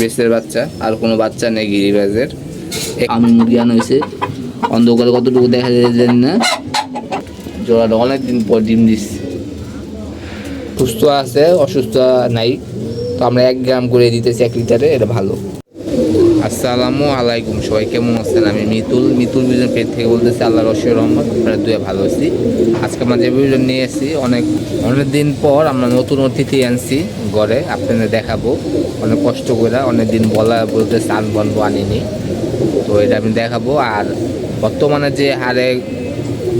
বেসের বাচ্চা আর কোনো বাচ্চা নেই গিরিবাজের। আমি মুরগি আনা হয়েছে। অন্ধকারে কতটুকু দেখা যায় জানি না। জোড়াটা অনেকদিন পর ডিম দিচ্ছে। সুস্থ আছে অসুস্থ নাই। তো আমরা এক গ্রাম করে দিতেছি এক লিটারে এটা ভালো। আসসালামু আলাইকুম, সবাই কেমন আছেন? আমি মিতুল। মিতুল বিজন পেট থেকে বলতেছি আল্লাহ রশির রহমত, আপনারা দুয়ে ভালো আছি। আজকে আমরা যে বিজন নিয়ে এসেছি, অনেক অনেক দিন পর আমরা নতুন অতিথি আনছি ঘরে, আপনাদের দেখাবো। অনেক কষ্ট করে অনেক দিন বলা, বলতে সান বনবো আনিনি। তো এটা আমি দেখাবো। আর বর্তমানে যে হারে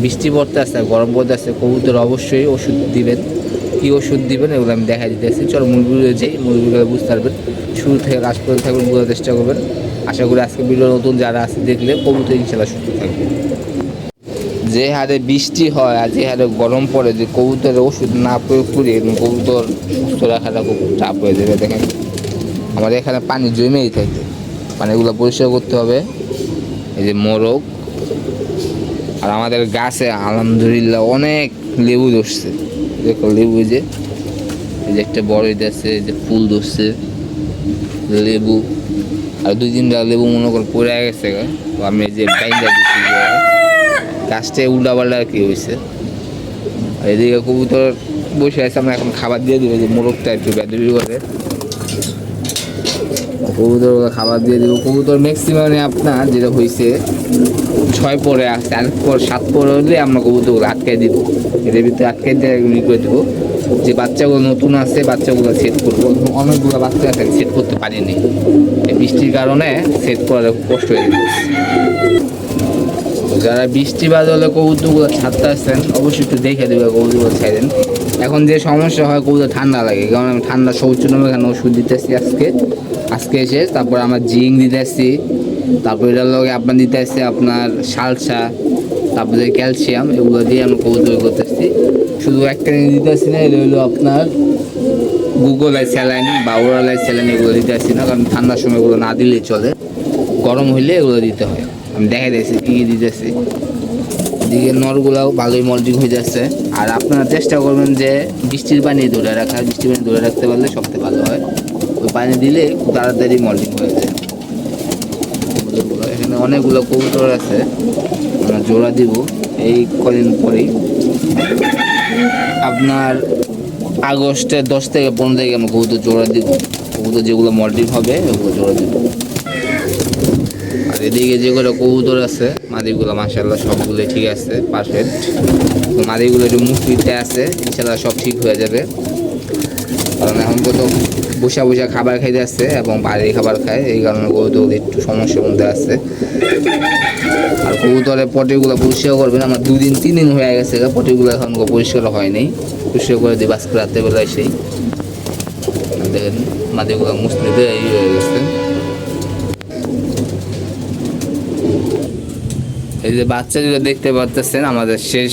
বৃষ্টি পড়তে আসছে গরম পড়তে আসছে কবুতর অবশ্যই ওষুধ দিবেন। কি ওষুধ দিবেন এগুলো আমি দেখা দিতেছি চলো মুরগিগুলো যাই মুরগিগুলো বুঝতে পারবেন। শুরু থেকে কাজ করে থাকবেন, বোঝার চেষ্টা করবেন। আশা করি আজকে ভিডিও নতুন যারা আছে দেখলে কবুতর ইনশাল্লাহ সুস্থ থাকবে। যে হারে বৃষ্টি হয় আর যে হারে গরম পড়ে, যে কবুতরের ওষুধ না প্রয়োগ করি কবুতর সুস্থ রাখাটা খুব চাপ হয়ে যাবে, দেখেন। আমাদের এখানে পানি জমেই থাকে। পানিগুলো পরিষ্কার করতে হবে। এই যে মোরগ। আর আমাদের গাছে আলহামদুলিল্লাহ অনেক লেবু ধরছে। দেখো লেবু যে যে একটা বড় এটা আছে যে ফুল ধরছে, লেবু। আর দুই তিনটা লেবু মনে করে পড়ে গেছে। তো আমি যে বাইন্দা দিচ্ছি গাছটা উল্টা পাল্টা আর কি হয়েছে আর এদিকে কবুতর বসে আছে, আমরা এখন খাবার দিয়ে দিব যে মোরগটা একটু ব্যাটারি করে কবুতর খাবার দিয়ে দিব। কবুতর ম্যাক্সিমামে আপনার যেটা হয়েছে ছয় পরে আসছে আর পর, সাত পরে হলে আমরা কবুতরগুলো আটকে দিব। এর ভিতরে আটকে দিয়ে করে দেবো। যে বাচ্চাগুলো নতুন আছে, বাচ্চাগুলো সেট করব। অনেকগুলো বাচ্চা আছে সেট করতে পারিনি বৃষ্টির কারণে সেট করা কষ্ট হয়ে যাচ্ছে যারা বৃষ্টি বাদ হলে কবুতরগুলো ছাড়তে আসছেন, অবশ্যই একটু দেখে দেবে কবুতরগুলো ছেড়েন এখন যে সমস্যা হয়, কবুতর ঠান্ডা লাগে। কারণ আমি ঠান্ডা সৌচ্য নামে এখানে ওষুধ দিতেছি আজকে। আজকে এসে তারপর আমার জিং দিতেছি। তারপর এটার লগে আপনার দিতে আসছে আপনার সালসা, তারপরে ক্যালসিয়াম, এগুলো দিয়ে আমি কবুতর করতেছি। শুধু একটা জিনিস দিতেছি না, এটা হলো আপনার গুগল আই স্যালাইন বা ওরাল আই স্যালাইন এগুলো দিতে আসছি না, কারণ ঠান্ডার সময় এগুলো না দিলেই চলে। গরম হইলে এগুলো দিতে হয়। আমি দেখা দিয়েছি, কী কী দিতেছি এদিকে নরগুলাও ভালোই মল্টিং হয়ে যাচ্ছে। আর আপনারা চেষ্টা করবেন যে বৃষ্টির পানি ধরে রাখা, বৃষ্টির পানি ধরে রাখতে পারলে সবচেয়ে ভালো হয়। ওই পানি দিলে খুব তাড়াতাড়ি মল্টিং হয়ে যায়। এখানে অনেকগুলো কবুতর আছে। জোড়া দিব। এই কদিন পরেই। আপনার আগস্টের দশ থেকে পনেরো তারিখে আমরা কবুতর জোড়া দিব। কবুতর যেগুলো মল্টিং হবে, ওগুলো জোড়া দিব। আর এদিকে যেগুলো কবুতর আছে, মাদিগুলো মাসাল্লাহ সবগুলো ঠিক আছে পারফেক্ট মাদিগুলো একটু মুখ দিতে আছে ইনশাল্লাহ সব ঠিক হয়ে যাবে। কারণ এখন তো বসা বসা খাবার খাইতে আসছে এবং বাইরে খাবার খায়, এই কারণে কবুতরগুলো একটু সমস্যার মধ্যে আসছে আর কবুতরের পটিগুলো পরিষ্কার করবেন, আমার দুদিন তিন দিন হয়ে গেছে পটিগুলো এখন পরিষ্কার হয়নি। পরিষ্কার করে দিই আজকে রাত্রেবেলা এসেই দেখেন মাদিগুলো মুসলিতে এই হয়ে গেছে। এই যে বাচ্চা যেটা দেখতে পাচ্ছেন, আমাদের শেষ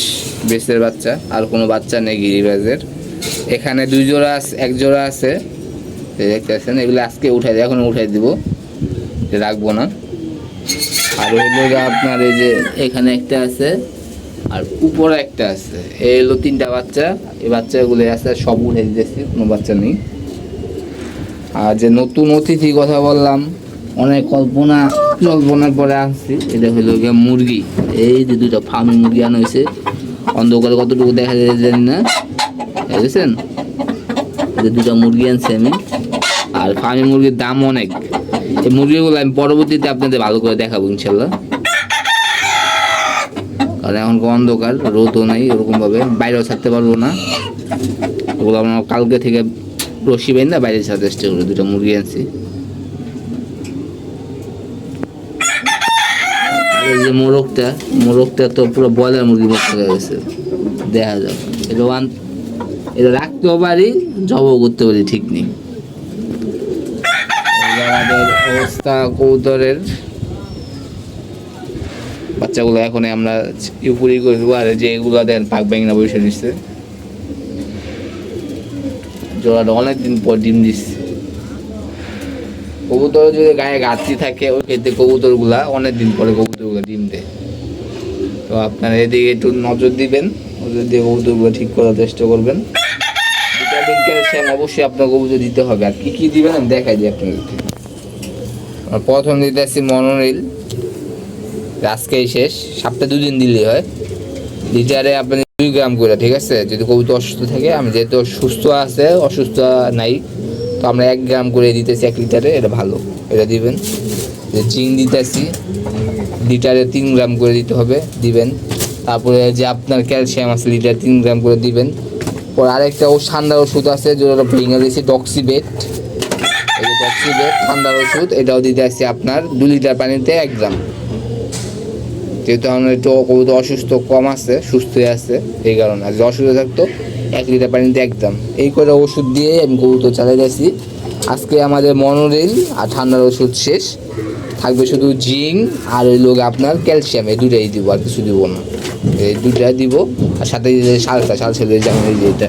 বেসের বাচ্চা, আর কোনো বাচ্চা নেই গিরিবাজের। এখানে দুই জোড়া আছে, এক জোড়া আছে। এই দেখতে পাচ্ছেন, এগুলো আজকে উঠাই এখন উঠাই দিব। রাখব না। আর হইল আপনার এই যে এখানে একটা আছে, আর উপরে একটা আছে। এই হলো তিনটা বাচ্চা, এই বাচ্চাগুলো আছে, সব উঠে দিতেছি, কোনো বাচ্চা নেই। আর যে নতুন অতিথি কথা বললাম, অনেক কল্পনা, কল্পনার পরে আসছি এটা হলো গিয়ে মুরগি। এই যে দুটো ফার্মি মুরগি আনা হয়েছে। অন্ধকারে কতটুকু দেখা যায় না। বুঝছেন দুটো মুরগি আনছি আমি। আর ফার্মি মুরগির দাম অনেক। এই মুরগিগুলো আমি পরবর্তীতে আপনাদের ভালো করে দেখাবো, ইনশাল্লাহ। কারণ এখন অন্ধকার, রোদও নাই, ওরকমভাবে বাইরেও থাকতে পারব না। ওগুলো আমরা কালকে থেকে রশি না, বাইরে ছাড়ার চেষ্টা করি দুটো মুরগি আনছি। এই যে মোরগটা মোরগটা তো পুরো ব্রয়লার মুরগি হয়ে গেছে। দেখা যাক। এটা ওয়ান এটা রাখতেও পারি, জবও করতে পারি, ঠিক নেই। আমাদের অবস্থা কৌতরের বাচ্চাগুলো এখন আমরা উপরে করে দেবো, আর যে এগুলো দেন, পাক ব্যাংনা বসে নিচ্ছে। জোড়াটা অনেকদিন পর ডিম দিচ্ছে। কবুতর যদি গায়ে ঘাটতি থাকে, ওই ক্ষেত্রে কবুতরগুলা অনেকদিন পরে কবুতরগুলো ডিম দেয়। তো আপনারা এদিকে একটু নজর দিবেন, নজর দিয়ে কবুতরগুলো ঠিক করার চেষ্টা করবেন। ভিটামিন, ক্যালসিয়াম অবশ্যই আপনার কবুতর দিতে হবে। আর কি কি দিবেন দেখাই দিই আপনাদেরকে। আর প্রথম দিতে আসছি মনোরিল আজকেই শেষ। সপ্তাহে দুদিন দিলেই হয়। লিটারে আপনি দুই গ্রাম করে, ঠিক আছে? যদি কবুতর অসুস্থ থাকে, আমি যেহেতু সুস্থ আছে, অসুস্থ নাই, তো আমরা এক গ্রাম করে দিতেছি এক লিটারে, এটা ভালো। এটা দিবেন। যে জিং দিতেছি, লিটারে তিন গ্রাম করে দিতে হবে, দিবেন। তারপরে যে আপনার ক্যালসিয়াম আছে, লিটার তিন গ্রাম করে দিবেন। পর আরেকটা ও ঠান্ডার ওষুধ আছে, যেটা ভেঙে দিয়েছি ডক্সিবেট ঠান্ডার ওষুধ, এটাও দিতে আসছি আপনার দু লিটার পানিতে এক গ্রাম। যেহেতু আমার একটু কবুতর অসুস্থ কম আছে সুস্থ আছে, এই কারণে। আর অসুস্থ থাকতো, এক লিটার পানিতে একদম এই করে ওষুধ দিয়ে আমি কবুতর চালাই যাচ্ছি। আজকে আমাদের মনোরিল আর ঠান্ডার ওষুধ শেষ। থাকবে শুধু জিং আর ওই লোক আপনার ক্যালসিয়াম, এই দুটাই দিব আর কিছু দিব না। এই দুটা দিব আর সাথে সালসা সালসা দিয়ে যেমন এই যে এটা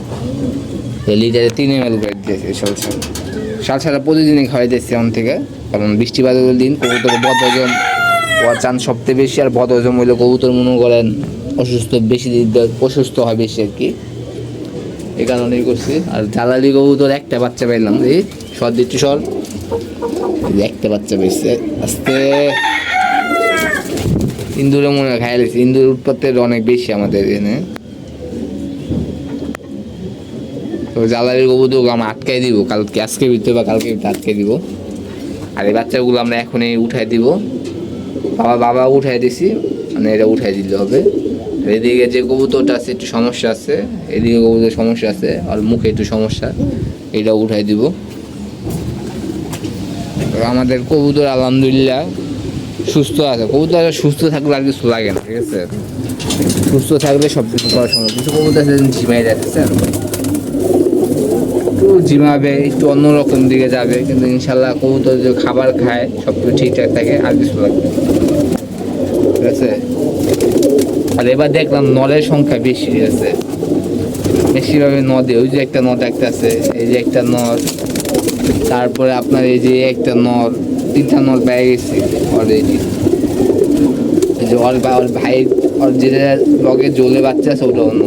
লিটারে তিন এম এল করে দিয়েছে সালসা। সালসাটা প্রতিদিনই খাওয়াই দিচ্ছি এখন থেকে। কারণ বৃষ্টিপাতের দিন কবুতর বদহজম হওয়ার চান্স সবচেয়ে বেশি। আর বদহজম হইলে কবুতর মনে করেন অসুস্থ, বেশি অসুস্থ হয় বেশি আর কি। এই কারণেই করছি। আর জ্বালালি কবুতর একটা বাচ্চা পাইলাম এই সর দিচ্ছি, সর। একটা বাচ্চা পেয়েছে আস্তে। ইন্দুরে মনে হয় খাইয়া ইন্দুর উৎপাতের অনেক বেশি আমাদের এখানে। তো জ্বালালির কবুতর আমরা আটকাই দিব। কালকে আজকে ভিতরে বা কালকে ভিতরে আটকে দিব। আর এই বাচ্চাগুলো আমরা এখনই উঠাই দিব। বাবা বাবা উঠাই দিছি। মানে এটা উঠাই দিতে হবে। এদিকে যে কবুতরটা আছে, একটু সমস্যা আছে। এদিকে কবুতর সমস্যা আছে। আর মুখে একটু সমস্যা। এটা উঠাই দিব। তো আমাদের কবুতর আলহামদুলিল্লাহ সুস্থ আছে। কবুতর সুস্থ থাকলে আর কিছু লাগে না, ঠিক আছে? সুস্থ থাকলে সব কিছু করা সম্ভব। কিছু কবুতর আছে ঝিমাই যাচ্ছে একটু জিমাবে, একটু অন্যরকম দিকে যাবে, কিন্তু ইনশাল্লাহ কবুতর যে খাবার খায় সব কিছু ঠিকঠাক থাকে, আর কিছু লাগবে ঠিক আছে? আর এবার দেখলাম নলের সংখ্যা বেশি আছে। বেশিরভাবে নদে, ওই যে একটা নদ একটা আছে, এই যে একটা নদ, তারপরে আপনার এই যে একটা নদ, তিনটা নদ পেয়ে গেছে অলরেডি যে ওর ওর ভাই, ওর যেটা লগে জলে বাচ্চা আছে, ওটা অন্য।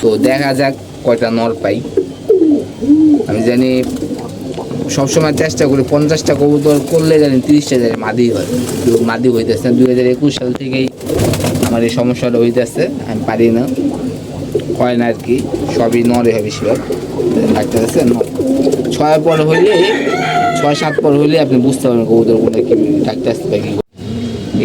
তো দেখা যাক কয়টা নর পাই? আমি জানি সবসময় চেষ্টা করি পঞ্চাশটা কবুতর করলে জানি তিরিশটা জানি মাদি হয়, মাদি হইতেছে। না দুই হাজার একুশ সাল থেকেই আমার এই সমস্যাটা হইতেছে, আমি পারি না। হয় না আর কি সবই নরে হয় বেশিরভাগ। আছে নর ছয় পর হইলে ছয় সাত পর হইলে আপনি বুঝতে পারবেন কবুতর কোনটা কি, ডাক্তার আসতে পারে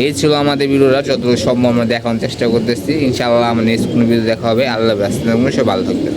এই ছিল আমাদের ভিডিওটা, যতটুকু সম্ভব আমরা দেখানোর চেষ্টা করতেছি। ইনশাআল্লাহ আমার নেক্সট কোনো ভিডিও দেখা হবে। আল্লাহ ব্যস্ত সব ভালো থাকবেন।